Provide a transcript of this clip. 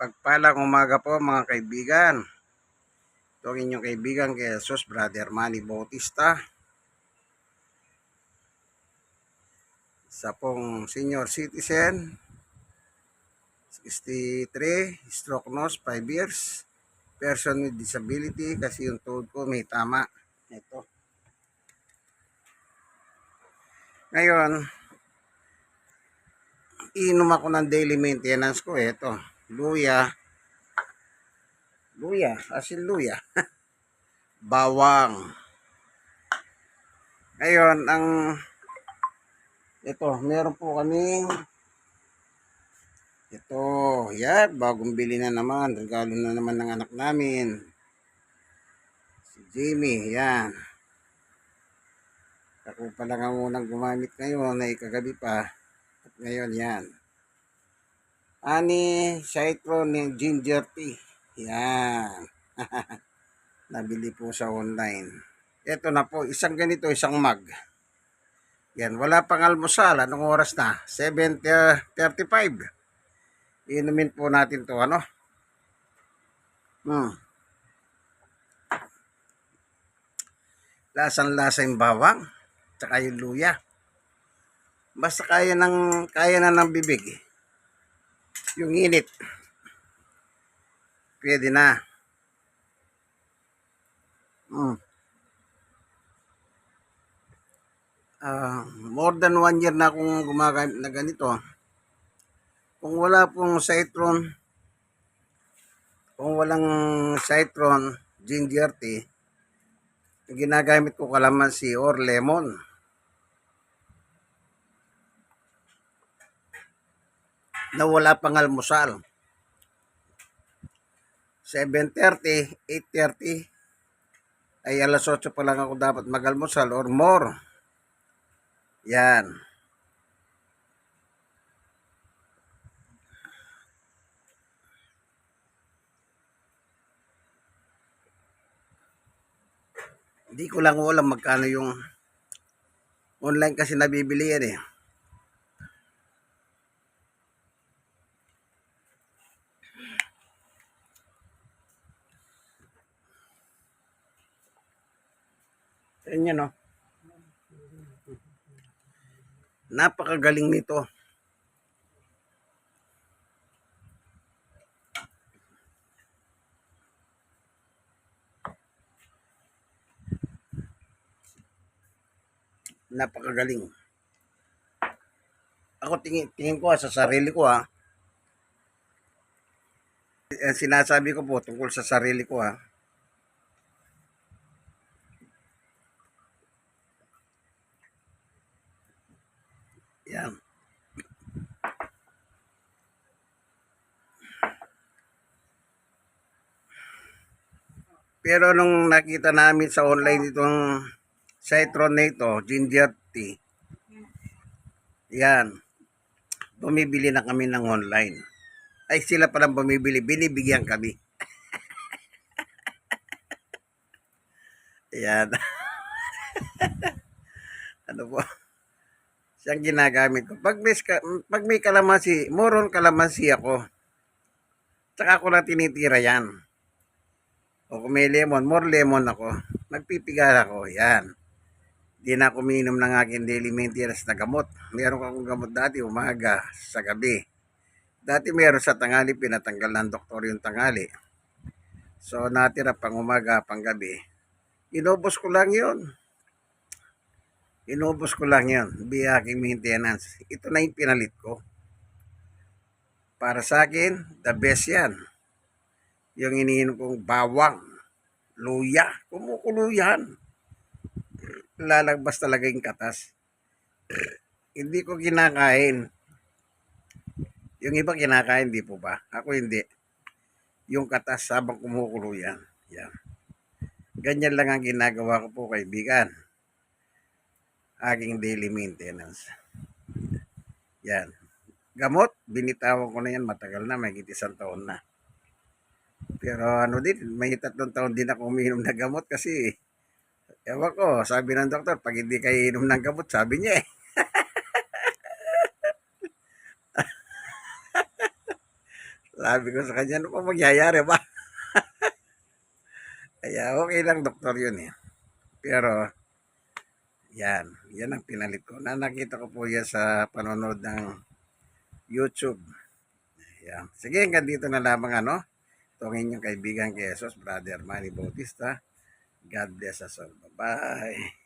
Pagpalang umaga po mga kaibigan. Ito ang inyong kaibigan kay Jesus, Brother Manny Bautista. Isa pong senior citizen. 63, stroke nose, 5 years. Person with disability kasi yung tuhod ko may tama. Ito. Ngayon, inom ako ng daily maintenance ko. Ito, luya. Luya, asin luya. Bawang. Ngayon, ang ito, meron po kaming ito, yan, bagong bili na naman. Regalo na naman ng anak namin. Si Jamie, yan. Ako pa lang ang unang gumamit ngayon, na ikagabi pa. At ngayon, yan. Ani, citron ng ginger tea. Yan. Nabili po sa online. Ito na po, isang ganito, isang mug. Yan, wala pang almusal. Anong oras na? 7.35. Inumin po natin to ano? Hmm. Lasang-lasa yung bawang. Tsaka yung luya. Basta kaya ng kaya na ng bibig. eh. Yung init. Pwede na. Hmm. Ah, more than one year na akong gumagamit na ganito. Kung wala pong citron, kung walang citron, ginger tea, ginagamit ko kalamansi or lemon. Na wala pang almusal. 7.30, 8.30, ay alas 8 pa lang ako dapat mag-almusal or more. Yan. Hindi ko lang alam magkano yung online kasi nabibili yan eh. Yan yan oh. Napakagaling nito. Napakagaling. Ako tingin, tingin ko ah, sa sarili ko ha. Sinasabi ko po tungkol sa sarili ko ha. Yan. Pero nung nakita namin sa online itong citron na ito, ginger tea, yan, bumibili na kami ng online. Ay sila palang bumibili, binibigyan kami. yan. ano po? Siyang ginagamit ko. Pag may, pag may kalamansi, moron kalamansi ako. Tsaka ako na tinitira yan. O kung may lemon, more lemon ako. Nagpipigal ako. Yan. Di na ako minom ng aking daily maintenance na gamot. Meron akong gamot dati umaga sa gabi. Dati meron sa tangali, pinatanggal ng doktor yung tangali. So natira pang umaga, pang gabi. Inubos ko lang yun. Inubos ko lang yun. Bi aking maintenance. Ito na yung pinalit ko. Para sa akin, the best yan. Yung iniinom kong bawang, luya, kumukulo yan. Lalagpas talaga yung katas. hindi ko kinakain. Yung iba kinakain, di po ba? Ako hindi. Yung katas habang kumukulo yan. Yan. Ganyan lang ang ginagawa ko po kaibigan. Aking daily maintenance. Yan. Gamot, binitawan ko na yan matagal na, may isang taon na. Pero ano din, may tatlong taon din ako uminom ng gamot kasi ewan ko, sabi ng doktor, pag hindi kayo inom ng gamot, sabi niya eh. Sabi ko sa kanya, ano pa magyayari ba? Kaya okay lang doktor yun eh. Pero, yan. Yan ang pinalit ko. Na nakita ko po yan sa panonood ng YouTube. Yan. Sige, hanggang dito na lamang ano. Ito inyong kaibigan kay Jesus, Brother Manny Bautista. God bless us all. Bye-bye.